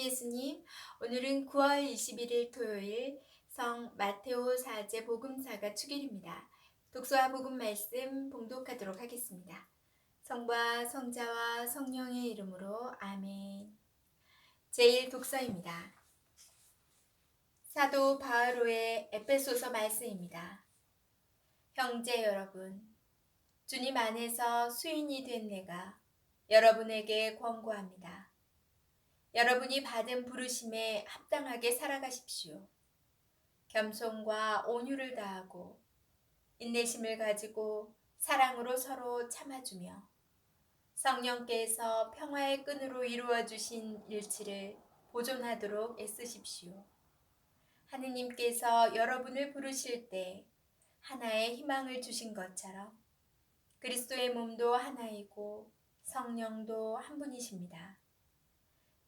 예수님, 오늘은 9월 21일 토요일 성 마테오 사제 복음사가 축일입니다. 독서와 복음 말씀 봉독하도록 하겠습니다. 성과 성자와 성령의 이름으로 아멘. 제1 독서입니다. 사도 바하로의 에페소서 말씀입니다. 형제 여러분, 주님 안에서 수인이 된 내가 여러분에게 권고합니다. 여러분이 받은 부르심에 합당하게 살아가십시오. 겸손과 온유를 다하고 인내심을 가지고 사랑으로 서로 참아주며 성령께서 평화의 끈으로 이루어 주신 일치를 보존하도록 애쓰십시오. 하느님께서 여러분을 부르실 때 하나의 희망을 주신 것처럼 그리스도의 몸도 하나이고 성령도 한 분이십니다.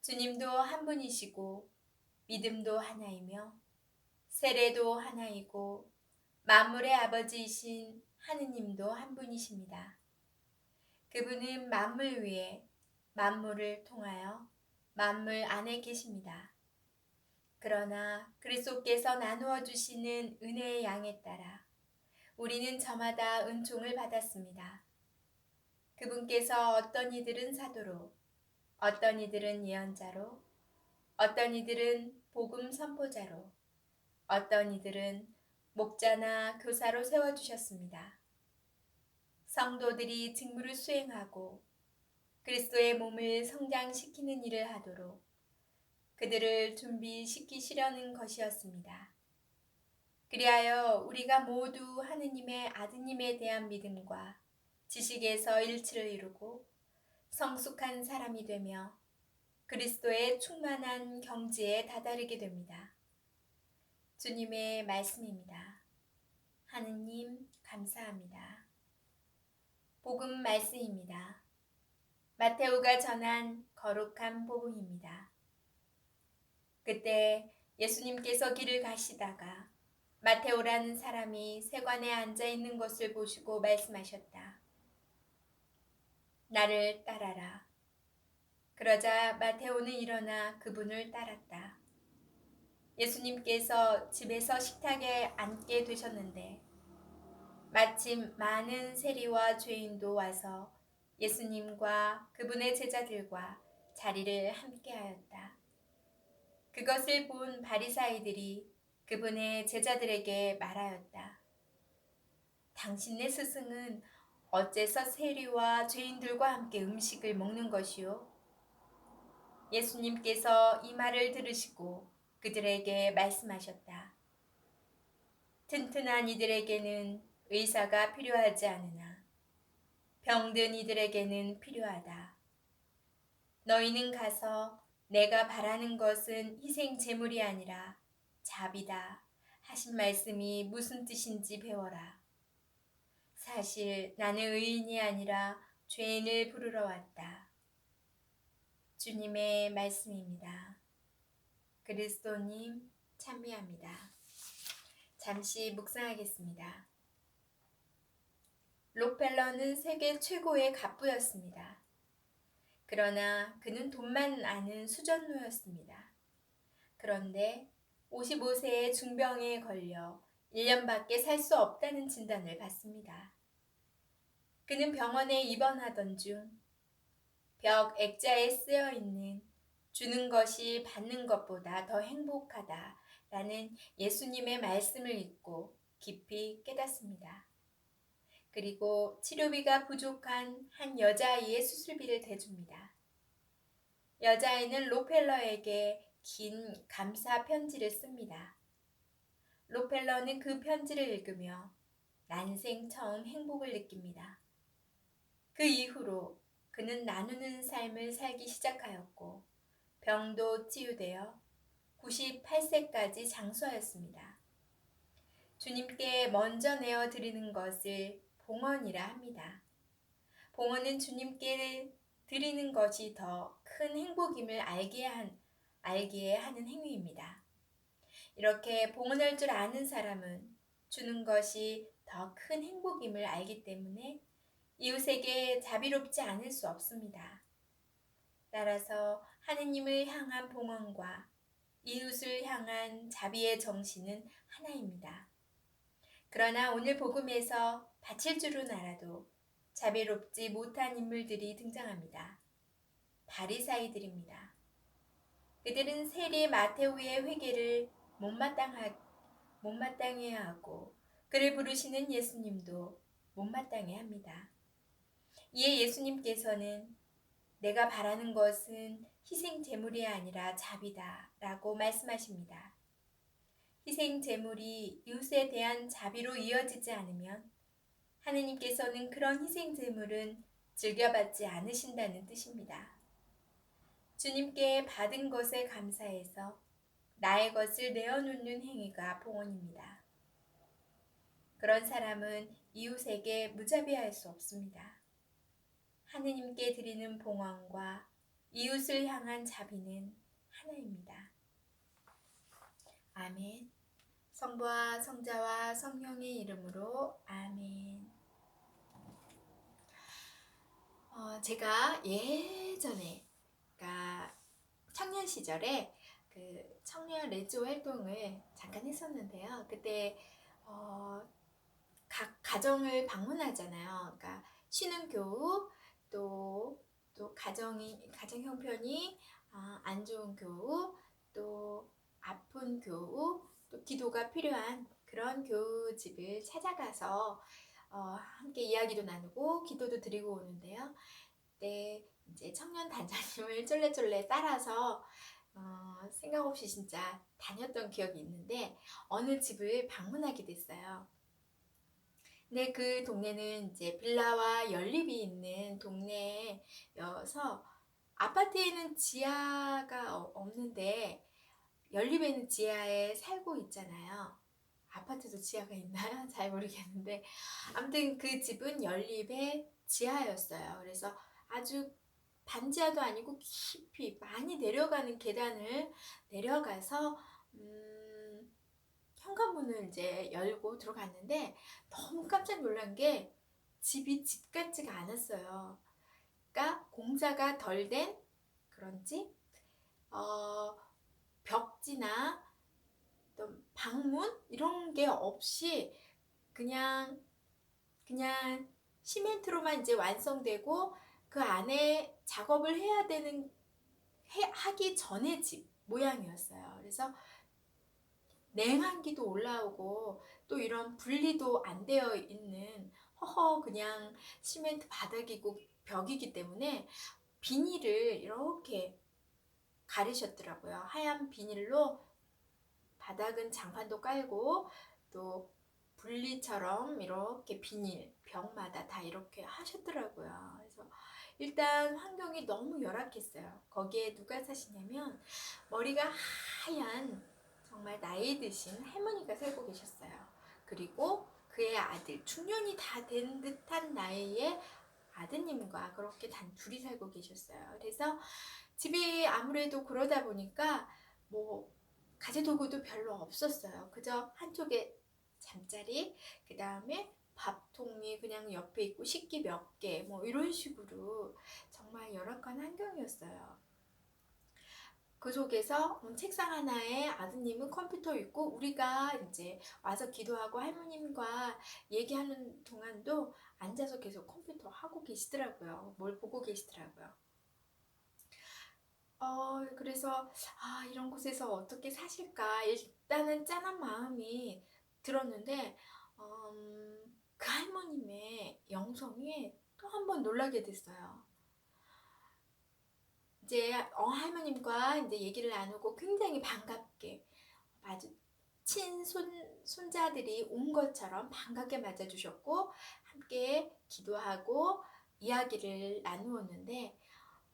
주님도 한 분이시고 믿음도 하나이며 세례도 하나이고 만물의 아버지이신 하느님도 한 분이십니다. 그분은 만물 위에 만물을 통하여 만물 안에 계십니다. 그러나 그리스도께서 나누어 주시는 은혜의 양에 따라 우리는 저마다 은총을 받았습니다. 그분께서 어떤 이들은 사도로 어떤 이들은 예언자로, 어떤 이들은 복음 선포자로, 어떤 이들은 목자나 교사로 세워주셨습니다. 성도들이 직무를 수행하고 그리스도의 몸을 성장시키는 일을 하도록 그들을 준비시키시려는 것이었습니다. 그리하여 우리가 모두 하느님의 아드님에 대한 믿음과 지식에서 일치를 이루고 성숙한 사람이 되며 그리스도의 충만한 경지에 다다르게 됩니다. 주님의 말씀입니다. 하느님 감사합니다. 복음 말씀입니다. 마테오가 전한 거룩한 복음입니다. 그때 예수님께서 길을 가시다가 마테오라는 사람이 세관에 앉아 있는 것을 보시고 말씀하셨다. 나를 따라라. 그러자 마테오는 일어나 그분을 따랐다. 예수님께서 집에서 식탁에 앉게 되셨는데 마침 많은 세리와 죄인도 와서 예수님과 그분의 제자들과 자리를 함께 하였다. 그것을 본 바리사이들이 그분의 제자들에게 말하였다. 당신네 스승은 어째서 세리와 죄인들과 함께 음식을 먹는 것이요? 예수님께서 이 말을 들으시고 그들에게 말씀하셨다. 튼튼한 이들에게는 의사가 필요하지 않으나 병든 이들에게는 필요하다. 너희는 가서 내가 바라는 것은 희생 제물이 아니라 자비다 하신 말씀이 무슨 뜻인지 배워라. 사실 나는 의인이 아니라 죄인을 부르러 왔다. 주님의 말씀입니다. 그리스도님 참미합니다. 잠시 묵상하겠습니다. 록펠러는 세계 최고의 갑부였습니다. 그러나 그는 돈만 아는 수전노였습니다. 그런데 55세의 중병에 걸려 1년밖에 살 수 없다는 진단을 받습니다. 그는 병원에 입원하던 중 벽 액자에 쓰여 있는 주는 것이 받는 것보다 더 행복하다 라는 예수님의 말씀을 읽고 깊이 깨닫습니다. 그리고 치료비가 부족한 한 여자아이의 수술비를 대줍니다. 여자아이는 로펠러에게 긴 감사 편지를 씁니다. 로펠러는 그 편지를 읽으며 난생 처음 행복을 느낍니다. 그 이후로 그는 나누는 삶을 살기 시작하였고 병도 치유되어 98세까지 장수하였습니다. 주님께 먼저 내어 드리는 것을 봉헌이라 합니다. 봉헌은 주님께 드리는 것이 더 큰 행복임을 알게 한, 알기에 하는 행위입니다. 이렇게 봉헌할 줄 아는 사람은 주는 것이 더 큰 행복임을 알기 때문에 이웃에게 자비롭지 않을 수 없습니다. 따라서 하느님을 향한 봉헌과 이웃을 향한 자비의 정신은 하나입니다. 그러나 오늘 복음에서 바칠 줄은 알아도 자비롭지 못한 인물들이 등장합니다. 바리사이들입니다. 그들은 세리 마테오의 회개를 못마땅하, 못마땅해야 하고 그를 부르시는 예수님도 못마땅해 합니다. 이에 예수님께서는 내가 바라는 것은 희생 제물이 아니라 자비다 라고 말씀하십니다. 희생 제물이 이웃에 대한 자비로 이어지지 않으면 하느님께서는 그런 희생 제물은 즐겨받지 않으신다는 뜻입니다. 주님께 받은 것에 감사해서 나의 것을 내어놓는 행위가 봉헌입니다. 그런 사람은 이웃에게 무자비할 수 없습니다. 하느님께 드리는 봉헌과 이웃을 향한 자비는 하나입니다. 아멘. 성부와 성자와 성령의 이름으로 아멘. 어, 제가 예전에, 그러니까 청년 시절에 그 청년 레지오 활동을 잠깐 했었는데요. 그때 어, 각 가정을 방문하잖아요. 그러니까 쉬는 교우 또, 또 가정이 가정 형편이 아, 안 좋은 교우 또 아픈 교우 또 기도가 필요한 그런 교우 집을 찾아가서 어, 함께 이야기도 나누고 기도도 드리고 오는데요. 네, 이제 청년 단장님을 쫄래쫄래 따라서 어, 생각 없이 진짜 다녔던 기억이 있는데 어느 집을 방문하게 됐어요. 네, 그 동네는 이제 빌라와 연립이 있는 동네여서 아파트에는 지하가 어- 없는데 연립에는 지하에 살고 있잖아요. 아파트도 지하가 있나요? 잘 모르겠는데 아무튼 그 집은 연립의 지하였어요. 그래서 아주 반지하도 아니고 깊이 많이 내려가는 계단을 내려가서 음, 현관문을 이제 열고 들어갔는데 너무 깜짝 놀란 게 집이 집 같지가 않았어요. 그러니까 공사가 덜 된 그런 집, 어, 벽지나 어떤 방문 이런 게 없이 그냥 그냥 시멘트로만 이제 완성되고 그 안에 작업을 해야 되는 해, 하기 전의 집 모양이었어요. 그래서 냉한기도 올라오고 또 이런 분리도 안 되어 있는 허허 그냥 시멘트 바닥이고 벽이기 때문에 비닐을 이렇게 가리셨더라고요. 하얀 비닐로 바닥은 장판도 깔고 또 분리처럼 이렇게 비닐 벽마다 다 이렇게 하셨더라고요. 그래서 일단 환경이 너무 열악했어요. 거기에 누가 사시냐면 머리가 하얀 정말 나이 드신 할머니가 살고 계셨어요. 그리고 그의 아들 중년이 다 된 듯한 나이에 아드님과 그렇게 단 둘이 살고 계셨어요. 그래서 집이 아무래도 그러다 보니까 뭐 가재 도구도 별로 없었어요. 그저 한쪽에 잠자리, 그 다음에 밥통이 그냥 옆에 있고 식기 몇 개, 뭐 이런 식으로 정말 열악한 환경이었어요. 그 속에서 음, 책상 하나에 아드님은 컴퓨터 있고 우리가 이제 와서 기도하고 할머님과 얘기하는 동안도 앉아서 계속 컴퓨터 하고 계시더라고요. 뭘 보고 계시더라고요. 어, 그래서 아, 이런 곳에서 어떻게 사실까? 일단은 짠한 마음이 들었는데 음, 그 할머님의 영성이 또한 번 놀라게 됐어요. 이제 어, 할머님과 이제 얘기를 나누고 굉장히 반갑게 아주 친손 손자들이 온 것처럼 반갑게 맞아주셨고 함께 기도하고 이야기를 나누었는데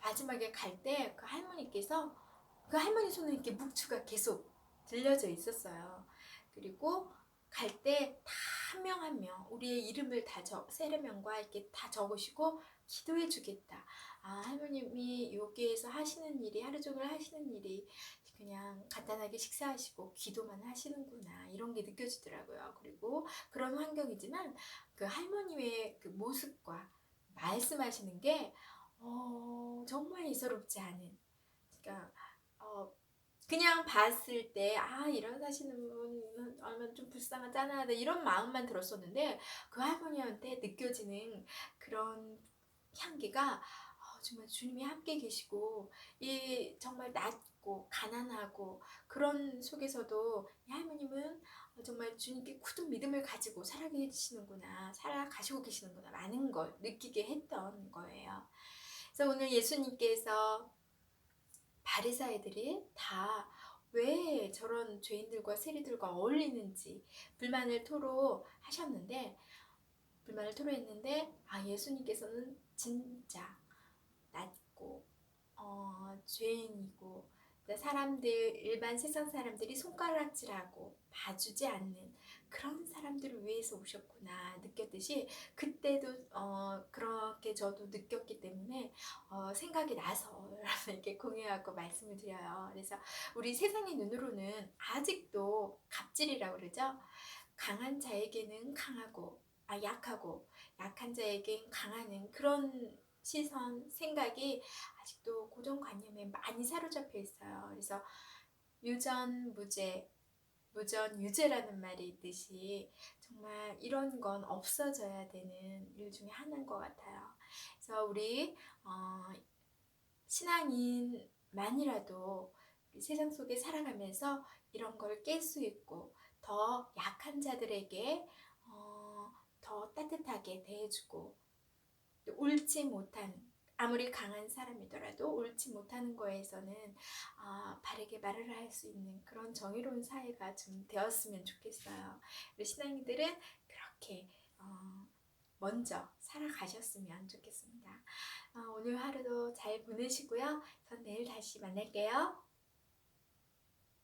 마지막에 갈 때 그 할머니께서 그 할머니 손에 이렇게 묵추가 계속 들려져 있었어요. 그리고 갈 때 다 한 명 한 명 우리의 이름을 다 적, 세례명과 이렇게 다 적으시고 기도해 주겠다. 아, 할머님이 여기에서 하시는 일이 하루 종일 하시는 일이 그냥 간단하게 식사하시고 기도만 하시는구나 이런 게 느껴지더라고요. 그리고 그런 환경이지만 그 할머님의 그 모습과 말씀하시는 게 어, 정말 이서롭지 않은 그러니까 어, 그냥 봤을 때 아 이런 사시는 분은 얼마나 좀 불쌍한 짠하다 이런 마음만 들었었는데 그 할머니한테 느껴지는 그런 향기가 어, 정말 주님이 함께 계시고 이 정말 낮고 가난하고 그런 속에서도 이 할머님은 어, 정말 주님께 굳은 믿음을 가지고 살아계시는구나 살아가시고 계시는구나 라는 걸 느끼게 했던 거예요. 그래서 오늘 예수님께서 바리사이들이 다 왜 저런 죄인들과 세리들과 어울리는지 불만을 토로하셨는데 불만을 토로했는데 아 예수님께서는 진짜 낮고 어, 죄인이고 사람들 일반 세상 사람들이 손가락질하고 봐주지 않는 그런 사람들을 위해서 오셨구나 느꼈듯이 그때도 어, 그렇게 저도 느꼈기 때문에 어, 생각이 나서 이렇게 공유하고 말씀을 드려요. 그래서 우리 세상의 눈으로는 아직도 갑질이라고 그러죠. 강한 자에게는 강하고 아 약하고 약한 자에겐 강하는 그런 시선 생각이 아직도 고정관념에 많이 사로잡혀 있어요. 그래서 유전 무죄 무전 유죄라는 말이 있듯이 정말 이런 건 없어져야 되는 일 중에 하나인 것 같아요. 그래서 우리 어, 신앙인 만이라도 세상 속에 살아가면서 이런 걸 깰 수 있고 더 약한 자들에게 어, 더 따뜻하게 대해주고 옳지 못한 아무리 강한 사람이더라도 옳지 못하는 거에서는 아, 바르게 말을 할 수 있는 그런 정의로운 사회가 좀 되었으면 좋겠어요. 우리 신앙인들은 그렇게 어, 먼저 살아가셨으면 좋겠습니다. 어, 오늘 하루도 잘 보내시고요. 전 내일 다시 만날게요.